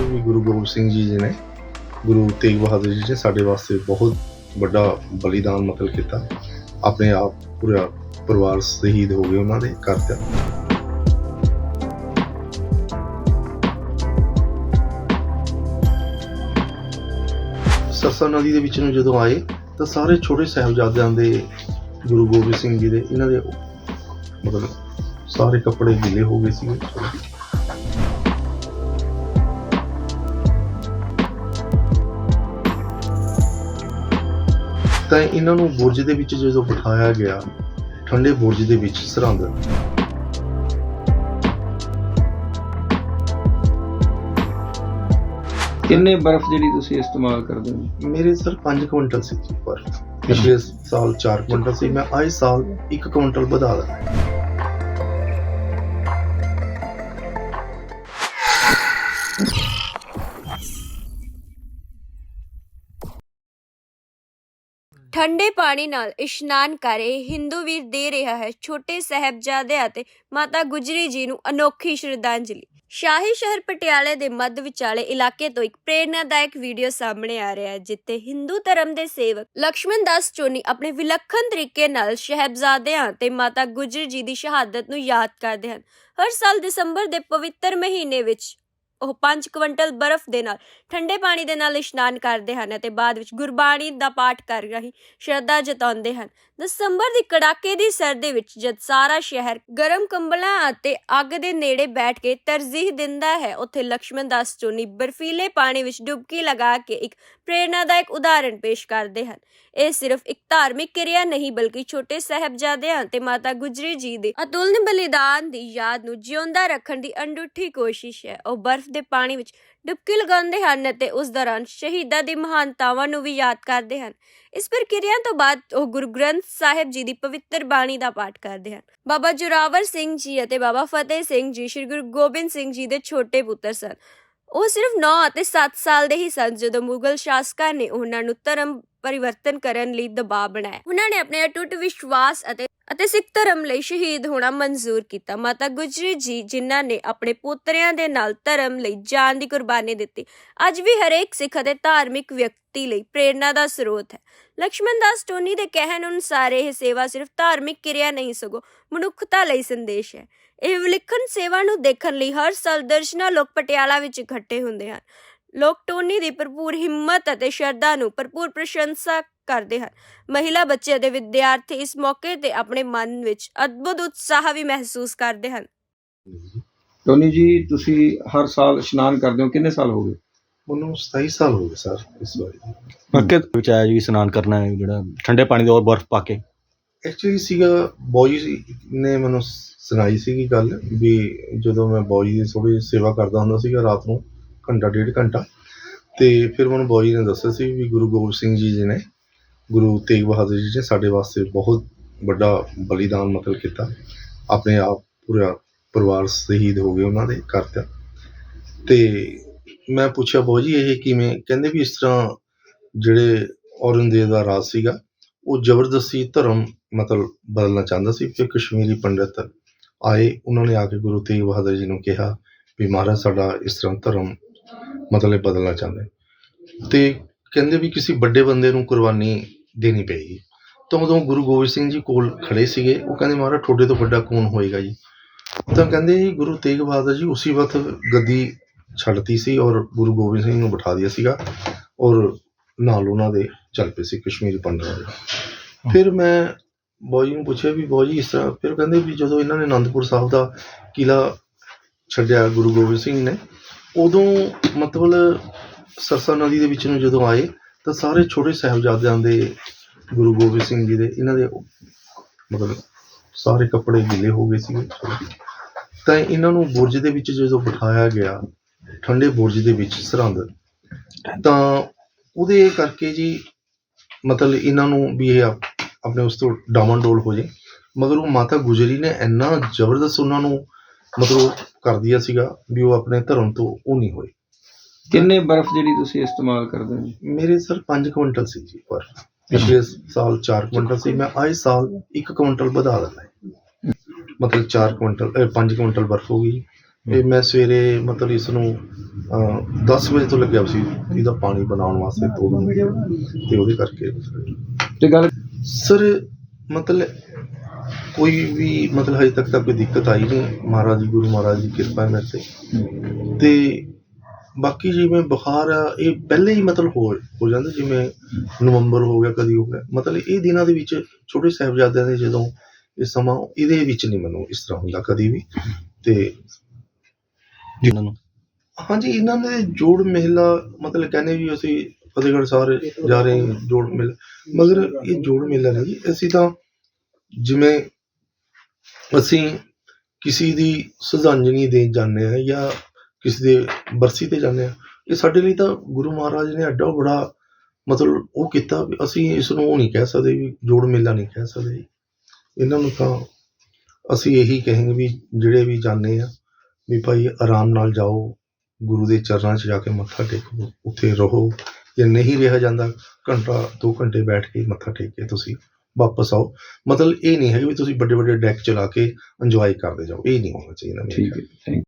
ਵੀ ਗੁਰੂ ਗੋਬਿੰਦ ਸਿੰਘ ਜੀ ਜੀ ਨੇ ਗੁਰੂ ਤੇਗ ਬਹਾਦਰ ਜੀ ਨੇ ਸਾਡੇ ਵਾਸਤੇ ਬਹੁਤ ਵੱਡਾ ਬਲੀਦਾਨ ਮਤਲਬ ਕੀਤਾ। ਆਪਣੇ ਆਪ ਪੂਰਾ ਪਰਿਵਾਰ ਸ਼ਹੀਦ ਹੋ ਗਏ ਉਹਨਾਂ ਦੇ ਘਰ ਕਰਤਾ ਸਰਸਾ ਨਦੀ ਦੇ ਵਿੱਚ ਨੂੰ ਜਦੋਂ ਆਏ, ਤਾਂ ਸਾਰੇ ਛੋਟੇ ਸਾਹਿਬਜ਼ਾਦਿਆਂ ਦੇ ਗੁਰੂ ਗੋਬਿੰਦ ਸਿੰਘ ਜੀ ਦੇ, ਇਹਨਾਂ ਦੇ ਮਤਲਬ ਸਾਰੇ ਕੱਪੜੇ ਗਿੱਲੇ ਹੋ ਗਏ ਸੀ ਤਾਂ ਇਹਨਾਂ ਨੂੰ ਬੁਰਜ ਦੇ ਵਿੱਚ ਜਦੋਂ ਬਿਠਾਇਆ ਗਿਆ, ਠੰਡੇ ਬੁਰਜ ਦੇ ਵਿੱਚ ਸਰਹੰਦ ਕਿੰਨੇ ਬਰਫ਼ ਜਿਹੜੀ ਤੁਸੀਂ ਇਸਤੇਮਾਲ ਕਰਦੇ ਹੋ? ਮੇਰੇ ਸਰ 5 ਕੁਇੰਟਲ ਸੀ ਪਰ ਪਿਛਲੇ ਸਾਲ 4 ਕੁਇੰਟਲ ਸੀ। ਮੈਂ ਆਏ ਸਾਲ 1 ਕੁਇੰਟਲ ਵਧਾ ਲਿਆ। ਠੰਡੇ ਪਾਣੀ ਨਾਲ ਇਸ਼ਨਾਨ ਕਰ ਹਿੰਦੂ ਵੀਰ ਦੇ ਰਿਹਾ ਹੈ ਛੋਟੇ ਸਾਹਿਬਜ਼ਾਦੇ ਅਤੇ ਮਾਤਾ ਗੁਜਰੀ ਜੀ ਨੂੰ ਅਨੋਖੀ ਸ਼ਰਧਾਂਜਲੀ। ਸ਼ਾਹੀ ਸ਼ਹਿਰ ਪਟਿਆਲੇ ਦੇ ਮੱਧ ਵਿਚਾਲੇ ਇਲਾਕੇ ਤੋਂ ਇੱਕ ਪ੍ਰੇਰਨਾਦਾਇਕ ਵੀਡੀਓ ਸਾਹਮਣੇ ਆ ਰਿਹਾ ਹੈ, ਜਿੱਥੇ ਹਿੰਦੂ ਧਰਮ ਦੇ ਸੇਵਕ ਲਕਸ਼ਮਣ ਦਾਸ ਚੋਨੀ ਆਪਣੇ ਵਿਲੱਖਣ ਤਰੀਕੇ ਨਾਲ ਸ਼ਹਿਬਜ਼ਾਦਿਆਂ ਤੇ ਮਾਤਾ ਗੁਜਰ ਜੀ ਦੀ ਸ਼ਹਾਦਤ ਨੂੰ ਯਾਦ ਕਰਦੇ ਹਨ। ਹਰ ਸਾਲ ਦਸੰਬਰ ਦੇ ਪਵਿੱਤਰ ਮਹੀਨੇ ਵਿੱਚ ਉਹ 5 ਕੁਇੰਟਲ ਬਰਫ਼ ਦੇ ਨਾਲ, ਠੰਡੇ ਪਾਣੀ ਦੇ ਨਾਲ ਇਸ਼ਨਾਨ ਕਰਦੇ ਹਨ ਅਤੇ ਬਾਅਦ ਵਿੱਚ ਗੁਰਬਾਣੀ ਦਾ ਪਾਠ ਕਰ ਰਹੀ ਸ਼ਰਧਾ ਜਤਾਉਂਦੇ ਹਨ। ਦਸੰਬਰ ਦੀ ਕੜਾਕੇ ਦੀ ਸਰਦੀ ਵਿੱਚ ਜਦ ਸਾਰਾ ਸ਼ਹਿਰ ਗਰਮ ਕੰਬਲਾਂ ਅਤੇ ਅੱਗ ਦੇ ਨੇੜੇ ਬੈਠ ਕੇ ਤਰਜੀਹ ਦਿੰਦਾ ਹੈ, ਉੱਥੇ ਲਕਸ਼ਮਣ ਦਾਸ ਚੋਨੀ ਬਰਫੀਲੇ ਪਾਣੀ ਵਿੱਚ ਡੁਬਕੀ ਲਗਾ ਕੇ ਇੱਕ ਪ੍ਰੇਰਨਾਦਾਇਕ ਉਦਾਹਰਣ ਪੇਸ਼ ਕਰਦੇ ਹਨ। ਇਹ ਸਿਰਫ ਇੱਕ ਧਾਰਮਿਕ ਕਿਰਿਆ ਨਹੀਂ, ਬਲਕਿ ਛੋਟੇ ਸਾਹਿਬਜ਼ਾਦਿਆਂ ਤੇ ਮਾਤਾ ਗੁਜਰੀ ਜੀ ਦੇ ਅਤੁਲਨ ਬਲੀਦਾਨ ਦੀ ਯਾਦ ਨੂੰ ਜਿਉਂਦਾ ਰੱਖਣ ਦੀ ਅਣਡੁੱਠੀ ਕੋਸ਼ਿਸ਼ ਹੈ। ਉਹ ਬਰਫ਼ ਦੇ ਪਾਣੀ ਵਿੱਚ ਡੁਬਕੀ ਲਗਾਉਂਦੇ ਹਨ ਅਤੇ ਉਸ ਦੌਰਾਨ ਸ਼ਹੀਦਾਂ ਦੀ ਮਹਾਨਤਾਵਾਂ ਨੂੰ ਵੀ ਯਾਦ ਕਰਦੇ ਹਨ। ਇਸ ਪ੍ਰਕਿਰਿਆ ਤੋਂ ਬਾਅਦ ਉਹ ਗੁਰੂ ਗ੍ਰੰਥ ਸਾਹਿਬ ਜੀ ਦੀ ਪਵਿੱਤਰ ਬਾਣੀ ਦਾ ਪਾਠ ਕਰਦੇ ਹਨ। ਬਾਬਾ ਜੋਰਾਵਰ ਸਿੰਘ ਜੀ ਅਤੇ ਬਾਬਾ ਫਤਿਹ ਸਿੰਘ ਜੀ, ਸ੍ਰੀ ਗੁਰੂ ਗੋਬਿੰਦ ਸਿੰਘ ਜੀ ਦੇ ਛੋਟੇ ਪੁੱਤਰ ਸਨ। ਉਹ ਸਿਰਫ 9 ਅਤੇ 7 ਸਾਲ ਦੇ ਹੀ ਸਨ ਜਦੋਂ ਮੁਗਲ ਸ਼ਾਸਕਾਂ ਨੇ ਉਹਨਾਂ ਨੂੰ ਧਰਮ ਪਰਿਵਰਤਨ ਕਰਨ ਲਈ ਦਬਾਅ ਬਣਾਇਆ। ਉਹਨਾਂ ਨੇ ਆਪਣੇ ਅਟੁੱਟ ਵਿਸ਼ਵਾਸ ਅਤੇ ਅਤੇ ਸਿੱਖ ਧਰਮ ਲਈ ਸ਼ਹੀਦ ਹੋਣਾ ਮਨਜ਼ੂਰ ਕੀਤਾ। ਮਾਤਾ ਗੁਜਰੀ ਜੀ, ਜਿਨ੍ਹਾਂ ਨੇ ਆਪਣੇ ਪੁੱਤਰਿਆਂ ਦੇ ਨਾਲ ਧਰਮ ਲਈ ਜਾਨ ਦੀ ਕੁਰਬਾਨੀ ਦਿੱਤੀ, ਅੱਜ ਵੀ ਹਰੇਕ ਸਿੱਖ ਅਤੇ ਧਾਰਮਿਕ ਵਿਅਕਤੀ ਲਈ ਪ੍ਰੇਰਣਾ ਦਾ ਸਰੋਤ ਹੈ। ਲਕਸ਼ਮਣ ਦਾਸ ਟੋਨੀ ਦੇ ਕਹਿਣ ਅਨੁਸਾਰ ਇਹ ਸੇਵਾ ਸਿਰਫ ਧਾਰਮਿਕ ਕਿਰਿਆ ਨਹੀਂ, ਸਗੋਂ ਮਨੁੱਖਤਾ ਲਈ ਸੰਦੇਸ਼ ਹੈ। ਇਹ ਵਿਲੱਖਣ ਸੇਵਾ ਨੂੰ ਦੇਖਣ ਲਈ ਹਰ ਸਾਲ ਦਰਜਨਾਂ ਲੋਕ ਪਟਿਆਲਾ ਵਿੱਚ ਇਕੱਠੇ ਹੁੰਦੇ ਹਨ। ਲੋਕ ਟੋਨੀ ਦੀ ਭਰਪੂਰ ਹਿੰਮਤ ਅਤੇ ਸ਼ਰਧਾ ਨੂੰ ਭਰਪੂਰ ਪ੍ਰਸ਼ੰਸਾ ਕਰਦੇ ਹਨ। ਮਹਿਲਾ ਬੱਚੇ ਅਤੇ ਵਿਦਿਆਰਥੀ ਇਸ ਮੌਕੇ ਤੇ ਆਪਣੇ ਮਨ ਵਿੱਚ ਅਦਭੁਤ ਉਤਸ਼ਾਹ ਵੀ ਮਹਿਸੂਸ ਕਰਦੇ ਹਨ। ਟੋਨੀ ਜੀ ਤੁਸੀਂ ਹਰ ਸਾਲ ਇਸ਼ਨਾਨ ਕਰਦੇ ਹੋ। ਕਿੰਨੇ ਸਾਲ ਹੋ ਗਏ? ਮੈਨੂੰ 27 ਸਾਲ ਹੋ ਗਏ ਸਰ ਇਸ ਵਾਰੀ। ਮੱਕੇ ਦੇ ਵਿੱਚ ਆਇਆ ਜੀ ਇਸ਼ਨਾਨ ਕਰਨਾ ਹੈ ਜਿਹੜਾ ਠੰਡੇ ਪਾਣੀ ਦੇ ਔਰ ਬਰਫ਼ ਪਾ ਕੇ। ਐਕਚੁਅਲੀ ਸੀਗਾ ਬॉय ਨੇ ਮੈਨੂੰ ਸੁਣਾਈ ਸੀਗੀ ਗੱਲ ਵੀ ਜਦੋਂ ਮੈਂ ਬॉय ਦੀ ਥੋੜੀ ਸੇਵਾ ਕਰਦਾ ਹੁੰਦਾ ਸੀਗਾ ਰਾਤ ਨੂੰ ਘੰਟਾ, ਡੇਢ ਘੰਟਾ। ਤੇ ਫਿਰ ਮੈਨੂੰ ਬॉय ਨੇ ਦੱਸਿਆ ਸੀ ਵੀ ਗੁਰੂ ਗੋਬਿੰਦ ਸਿੰਘ ਜੀ ਜੀ ਨੇ, ਗੁਰੂ ਤੇਗ ਬਹਾਦਰ ਜੀ ਨੇ ਸਾਡੇ ਵਾਸਤੇ ਬਹੁਤ ਵੱਡਾ ਬਲੀਦਾਨ ਮਤਲਬ ਕੀਤਾ। ਆਪਣੇ ਆਪ ਪੂਰਾ ਪਰਿਵਾਰ ਸ਼ਹੀਦ ਹੋ ਗਏ ਉਹਨਾਂ ਦੇ ਕਰਤਾ ਤੇ। ਮੈਂ ਪੁੱਛਿਆ ਬॉय ਜੀ, ਇਹ ਕਿਵੇਂ? ਕਹਿੰਦੇ ਵੀ ਇਸ ਤਰ੍ਹਾਂ ਜਿਹੜੇ ਔਰੰਗਜ਼ੇਬ ਦਾ ਰਾਜ ਸੀਗਾ, ਉਹ ਜ਼ਬਰਦਸਤੀ ਧਰਮ ਮਤਲਬ ਬਦਲਣਾ ਚਾਹੁੰਦਾ ਸੀ। ਫਿਰ ਕਸ਼ਮੀਰੀ ਪੰਡਤ ਆਏ, ਉਹਨਾਂ ਨੇ ਆ ਕੇ ਗੁਰੂ ਤੇਗ ਬਹਾਦਰ ਜੀ ਨੂੰ ਕਿਹਾ ਵੀ ਮਹਾਰਾਜ, ਸਾਡਾ ਇਸ ਤਰ੍ਹਾਂ ਧਰਮ ਮਤਲਬ ਬਦਲਣਾ ਚਾਹੁੰਦੇ ਤੇ ਕਹਿੰਦੇ ਵੀ ਕਿਸੇ ਵੱਡੇ ਬੰਦੇ ਨੂੰ ਕੁਰਬਾਨੀ ਦੇਣੀ ਪਏਗੀ। ਤਾਂ ਉਦੋਂ ਗੁਰੂ ਗੋਬਿੰਦ ਸਿੰਘ ਜੀ ਕੋਲ ਖੜੇ ਸੀਗੇ। ਉਹ ਕਹਿੰਦੇ, ਮਹਾਰਾਜ, ਤੁਹਾਡੇ ਤੋਂ ਵੱਡਾ ਕੌਣ ਹੋਏਗਾ ਜੀ? ਤਾਂ ਕਹਿੰਦੇ ਜੀ, ਗੁਰੂ ਤੇਗ ਬਹਾਦਰ ਜੀ ਉਸੇ ਵਕਤ ਗੱਦੀ ਛੱਡਤੀ ਸੀ ਔਰ ਗੁਰੂ ਗੋਬਿੰਦ ਸਿੰਘ ਨੂੰ ਬਿਠਾ ਦਿਆ ਸੀਗਾ ਔਰ ਨਾਲ ਉਹਨਾਂ ਦੇ ਚੱਲ ਪਏ ਸੀ ਕਸ਼ਮੀਰ ਪੰਡਤਾਂ ਦੇ। ਫਿਰ ਮੈਂ ਬੋਜੀ ਨੂੰ ਪੁੱਛਿਆ ਵੀ ਬੋਜੀ ਇਸ ਤਰ੍ਹਾਂ ਫਿਰ ਕਹਿੰਦੇ ਵੀ ਜਦੋਂ ਇਹਨਾਂ ਨੇ ਅਨੰਦਪੁਰ ਸਾਹਿਬ ਦਾ ਕਿਲਾ ਛੱਡਿਆ ਗੁਰੂ ਗੋਬਿੰਦ ਸਿੰਘ ਨੇ ਉਦੋਂ ਮਤਲਬ ਸਰਸਾ ਨਦੀ ਦੇ ਵਿੱਚ ਨੂੰ ਜਦੋਂ ਆਏ, ਤਾਂ ਸਾਰੇ ਛੋਟੇ ਸਾਹਿਬਜ਼ਾਦਿਆਂ ਦੇ ਗੁਰੂ ਗੋਬਿੰਦ ਸਿੰਘ ਜੀ ਦੇ ਇਹਨਾਂ ਦੇ ਮਤਲਬ ਸਾਰੇ ਕੱਪੜੇ ਗਿੱਲੇ ਹੋ ਗਏ ਸੀਗੇ। ਤਾਂ ਇਹਨਾਂ ਨੂੰ ਬੁਰਜ ਦੇ ਵਿੱਚ ਜਦੋਂ ਬਿਠਾਇਆ ਗਿਆ, ਠੰਡੇ ਬੁਰਜ ਦੇ ਵਿੱਚ ਸਰਹੰਦ, ਤਾਂ ਉਹਦੇ ਕਰਕੇ ਜੀ ਮਤਲਬ ਇਹਨਾਂ ਨੂੰ ਵੀ ਇਹ ਆਪਣੇ ਉਸ ਤੋਂ ਡਾਵਾਂਡੋਲ ਹੋ ਜੇ। ਮਗਰ ਉਹ ਮਾਤਾ ਗੁਜਰੀ ਨੇ ਇੰਨਾ ਜ਼ਬਰਦਸਤ ਉਹਨਾਂ ਨੂੰ ਮਤਲਬ ਕਰ ਦਿਆ ਸੀਗਾ ਵੀ ਉਹ ਆਪਣੇ ਧਰਮ ਤੋਂ ਉਹ ਨਹੀਂ ਹੋਏ। ਕਿੰਨੇ ਬਰਫ਼ ਜਿਹੜੀ ਤੁਸੀਂ ਇਸਤੇਮਾਲ ਕਰਦੇ ਹੋ ਜੀ? ਮੇਰੇ ਸਰ 5 ਕੁਇੰਟਲ ਸੀ ਜੀ ਪਰ ਪਿਛਲੇ ਸਾਲ 4 ਕੁਇੰਟਲ ਸੀ। ਮੈਂ ਆਏ ਸਾਲ 1 ਕੁਇੰਟਲ ਵਧਾ ਹੈ। ਮਤਲਬ 4 ਕੁਇੰਟਲ 5 ਕੁਇੰਟਲ ਬਰਫ਼ ਹੋ ਗਈ। ਇਹ ਮੈਂ ਸਵੇਰੇ ਮਤਲਬ ਇਸ ਨੂੰ ਅਹ, 10 ਵਜੇ ਤੋਂ ਲੱਗਿਆ ਸੀ ਇਹਦਾ ਪਾਣੀ ਬਣਾਉਣ ਵਾਸਤੇ ਤੋੜਨ ਤੇ ਉਹਦੇ ਕਰਕੇ ਤੇ ਗੱਲ ਸਰ ਮਤਲਬ ਕੋਈ ਵੀ ਮਤਲਬ ਹਜੇ ਤੱਕ ਤਾਂ ਕੋਈ ਦਿੱਕਤ ਆਈ ਨਹੀਂ। ਮਹਾਰਾਜ ਜੀ ਗੁਰੂ ਮਹਾਰਾਜ ਦੀ ਕਿਰਪਾ ਹੈ ਮੇਰੇ ਤੇ। ਤੇ ਬਾਕੀ ਜਿਵੇਂ ਬੁਖਾਰ ਆ ਇਹ ਪਹਿਲੇ ਹੀ ਮਤਲਬ ਹੋ ਹੋ ਜਾਂਦਾ ਜਿਵੇਂ ਨਵੰਬਰ ਹੋ ਗਿਆ ਕਦੀ ਹੋ ਗਿਆ। ਮਤਲਬ ਇਹ ਦਿਨਾਂ ਦੇ ਵਿੱਚ ਛੋਟੇ ਸਾਹਿਬਜ਼ਾਦਿਆਂ ਦੇ ਜਦੋਂ ਇਹ ਸਮਾਂ ਇਹਦੇ ਵਿੱਚ ਨਹੀਂ ਮੈਨੂੰ ਇਸ ਤਰ੍ਹਾਂ ਹੁੰਦਾ ਕਦੀ ਵੀ। ਤੇ ਜਿਨ੍ਹਾਂ ਨੂੰ? ਹਾਂਜੀ ਇਹਨਾਂ ਦੇ ਜੋੜ ਮਹਿਲਾ ਮਤਲਬ ਕਹਿੰਦੇ ਵੀ ਅਸੀਂ ਫਤਿਹਗੜ੍ਹ ਸਾਹਿਬ ਜਾ ਰਹੇ ਹਾਂ ਜੋੜ ਮੇਲਾ। ਮਗਰ ਇਹ ਜੋੜ ਮੇਲਾ ਨਹੀਂ ਅਸੀਂ ਤਾਂ ਜਿਵੇਂ ਅਸੀਂ ਕਿਸੇ ਦੀ ਸ਼ਰਧਾਂਜਲੀ ਦੇਣ ਜਾਂਦੇ ਹਾਂ ਜਾਂ ਕਿਸੇ ਦੇ ਬਰਸੀ ਤੇ ਜਾਂਦੇ ਹਾਂ, ਇਹ ਸਾਡੇ ਲਈ ਤਾਂ ਗੁਰੂ ਮਹਾਰਾਜ ਨੇ ਐਡਾ ਬੜਾ ਮਤਲਬ ਉਹ ਕੀਤਾ ਵੀ ਅਸੀਂ ਇਸ ਨੂੰ ਉਹ ਨਹੀਂ ਕਹਿ ਸਕਦੇ ਵੀ ਜੋੜ ਮੇਲਾ ਨਹੀਂ ਕਹਿ ਸਕਦੇ। ਇਹਨਾਂ ਨੂੰ ਤਾਂ ਅਸੀਂ ਇਹੀ ਕਹਾਂਗੇ ਵੀ ਜਿਹੜੇ ਵੀ ਜਾਂਦੇ ਆ, ਵੀ ਭਾਈ ਆਰਾਮ ਨਾਲ ਜਾਓ, ਗੁਰੂ ਦੇ ਚਰਨਾਂ 'ਚ ਜਾ ਕੇ ਮੱਥਾ ਟੇਕੋ, ਉੱਥੇ ਰਹੋ। ਜੇ ਨਹੀਂ ਰਿਹਾ ਜਾਂਦਾ, ਘੰਟਾ ਦੋ ਘੰਟੇ ਬੈਠ ਕੇ ਮੱਥਾ ਟੇਕ ਕੇ ਤੁਸੀਂ ਵਾਪਸ ਆਓ। ਮਤਲਬ ਇਹ ਨਹੀਂ ਹੈ ਕਿ ਵੀ ਤੁਸੀਂ ਵੱਡੇ ਵੱਡੇ ਡੈਕ ਚਲਾ ਕੇ ਇੰਜੋਏ ਕਰਦੇ ਜਾਓ। ਇਹ ਨਹੀਂ ਹੋਣਾ ਚਾਹੀਦਾ ਠੀਕ ਹੈ ਥੈਂਕ